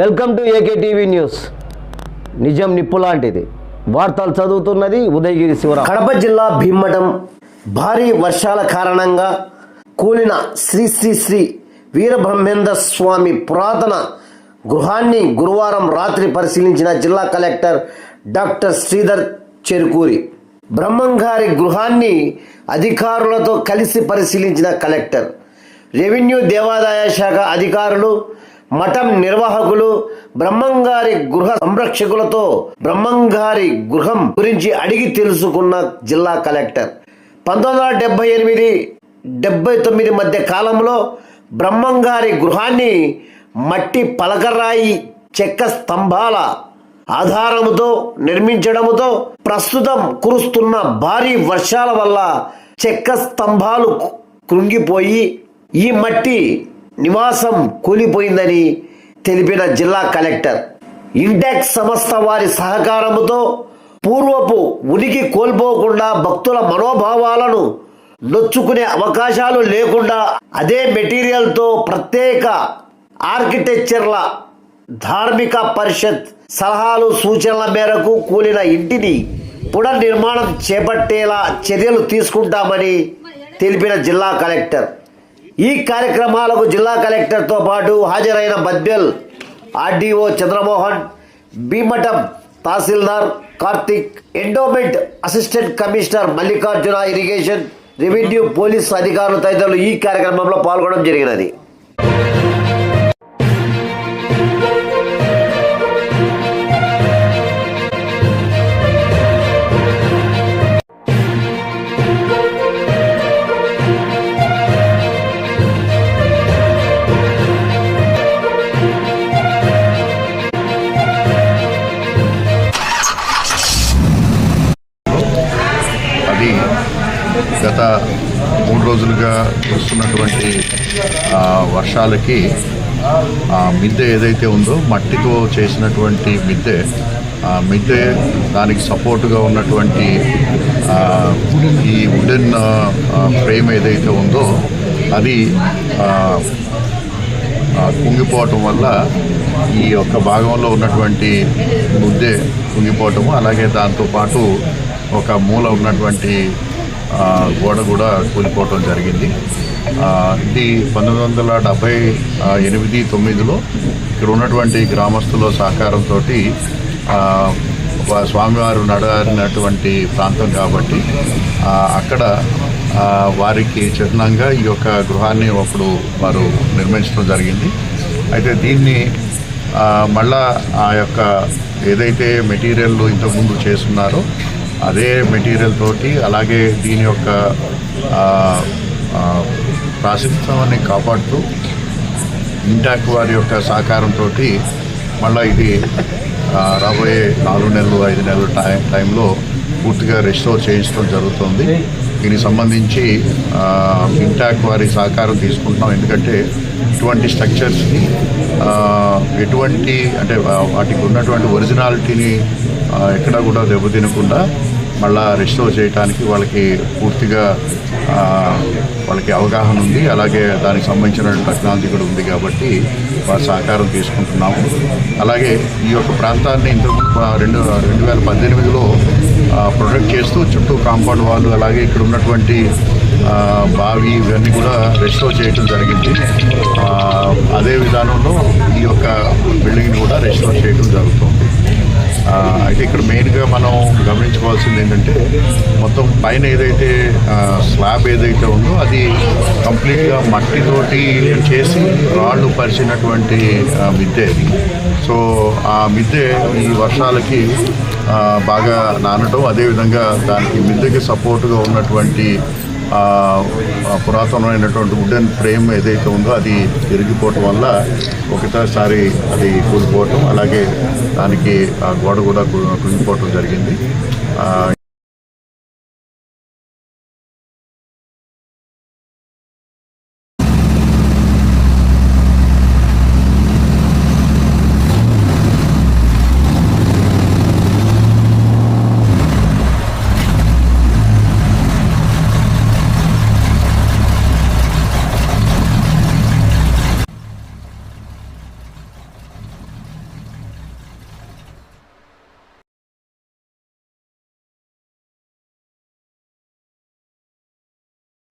Welcome to AK TV news. నిజం నిప్పు లాంటిది. వార్తలు చదువుతున్నది ఉదయగిరి శివరాం. కడప జిల్లా భీమ్మటం భారీ వర్షాల కారణంగా కూలిన శ్రీ శ్రీ శ్రీ వీరబ్రహ్మేంద్ర స్వామి పురాతన గృహాన్ని గురువారం రాత్రి పరిశీలించిన జిల్లా కలెక్టర్ డాక్టర్ శ్రీధర్ చెరుకూరి. బ్రహ్మంగారి గృహాన్ని అధికారులతో కలిసి పరిశీలించిన కలెక్టర్. రెవెన్యూ దేవాదాయ శాఖ అధికారులు మఠం నిర్వాహకులు బ్రహ్మంగారి గృహ సంరక్షకులతో బ్రహ్మంగారి గృహం గురించి అడిగి తెలుసుకున్న జిల్లా కలెక్టర్. పంతొమ్మిది వందల డెబ్బై ఎనిమిది డెబ్బై తొమ్మిది మధ్య కాలంలో బ్రహ్మంగారి గృహాన్ని మట్టి పలకరాయి చెక్క స్తంభాల ఆధారముతో నిర్మించడముతో ప్రస్తుతం కురుస్తున్న భారీ వర్షాల వల్ల చెక్క స్తంభాలు కు- కృంగిపోయి ఈ మట్టి నివాసం కూలిపోయిందని తెలిపిన జిల్లా కలెక్టర్. ఇండెక్స్ సంస్థ వారి సహకారముతో పూర్వపు ఉనికి కోల్పోకుండా భక్తుల మనోభావాలను నొచ్చుకునే అవకాశాలు లేకుండా అదే మెటీరియల్తో ప్రత్యేక ఆర్కిటెక్చర్ల ధార్మిక పరిషత్ సలహాలు సూచనల మేరకు కూలిన ఇంటిని పునర్నిర్మాణం చేపట్టేలా చర్యలు తీసుకుంటామని తెలిపిన జిల్లా కలెక్టర్. ఈ కార్యక్రమాలకు జిల్లా కలెక్టర్తో పాటు హాజరైన Badvel RDO Chandramohan Bhimatham tahsildar Karthik endowment assistant commissioner Mallikarjuna irrigation revenue police అధికారులు తదితరులు ఈ కార్యక్రమంలో పాల్గొనడం జరిగినది. గత మూడు రోజులుగా వస్తున్నటువంటి వర్షాలకి ఆ మిద్దె ఏదైతే ఉందో మట్టితో చేసినటువంటి మిద్దె ఆ మిద్దె దానికి సపోర్టుగా ఉన్నటువంటి ఈ వుడెన్ ఫ్రేమ్ ఏదైతే ఉందో అది కుంగిపోవటం వల్ల ఈ యొక్క భాగంలో ఉన్నటువంటి ముద్దె కుంగిపోవటము అలాగే దాంతోపాటు ఒక మూల ఉన్నటువంటి గోడ కూడా కూలిపోవటం జరిగింది. ఇది పంతొమ్మిది వందల డెబ్భై ఎనిమిది తొమ్మిదిలో ఇక్కడ ఉన్నటువంటి గ్రామస్తుల సహకారంతో స్వామివారు నడారినటువంటి ప్రాంతం కాబట్టి అక్కడ వారికి చిహ్నంగా ఈ యొక్క గృహాన్ని అప్పుడు వారు నిర్మించడం జరిగింది. అయితే దీన్ని మళ్ళా ఆ యొక్క ఏదైతే మెటీరియల్ ఇంతకుముందు చేస్తున్నారో అదే మెటీరియల్ తోటి అలాగే దీని యొక్క ఆ, ప్రాశస్త్యాన్ని కాపాడుతూ ఇంటాక్ వారి యొక్క సహకారంతో మళ్ళీ ఇది రాబోయే నాలుగు నెలలు ఐదు నెలల టైం టైంలో పూర్తిగా రెస్టోర్ చేయించడం జరుగుతుంది. దీనికి సంబంధించి ఇంటాక్ వారి సహకారం తీసుకుంటున్నాం. ఎందుకంటే ఇటువంటి స్ట్రక్చర్స్ని ఎటువంటి అంటే వాటికి ఉన్నటువంటి ఒరిజినాలిటీని ఎక్కడా కూడా దెబ్బతినకుండా మళ్ళా రెస్టోర్ చేయడానికి వాళ్ళకి పూర్తిగా వాళ్ళకి అవగాహన ఉంది. అలాగే దానికి సంబంధించిన టెక్నాలజీ కూడా ఉంది కాబట్టి వారి సహకారం తీసుకుంటున్నాము. అలాగే ఈ యొక్క ప్రాంతాన్ని ఇంతకు రెండు రెండు వేల పద్దెనిమిదిలో ప్రొటెక్ట్ చేస్తూ చుట్టూ కాంపౌండ్ వాళ్ళు అలాగే ఇక్కడ ఉన్నటువంటి బావి ఇవన్నీ కూడా రెస్టోర్ చేయడం జరిగింది. అదే విధానంలో ఈ యొక్క బిల్డింగ్ని కూడా రెస్టోర్ చేయడం జరుగుతుంది. అయితే ఇక్కడ మెయిన్గా మనం గమనించుకోవాల్సింది ఏంటంటే మొత్తం పైన ఏదైతే స్లాబ్ ఏదైతే ఉందో అది కంప్లీట్గా మట్టితోటి చేసి రాళ్ళు పరిచినటువంటి మిద్దె అది. సో ఆ మిద్దె ఈ వర్షాలకి బాగా నానటం అదేవిధంగా దానికి మిద్దెకి సపోర్ట్గా ఉన్నటువంటి పురాతనమైనటువంటి వుడెన్ ఫ్రేమ్ ఏదైతే ఉందో అది తిరిగిపోవటం వల్ల ఒకటేసారి అది కూలిపోవటం అలాగే దానికి ఆ గోడ కూడా కుంగిపోవటం జరిగింది.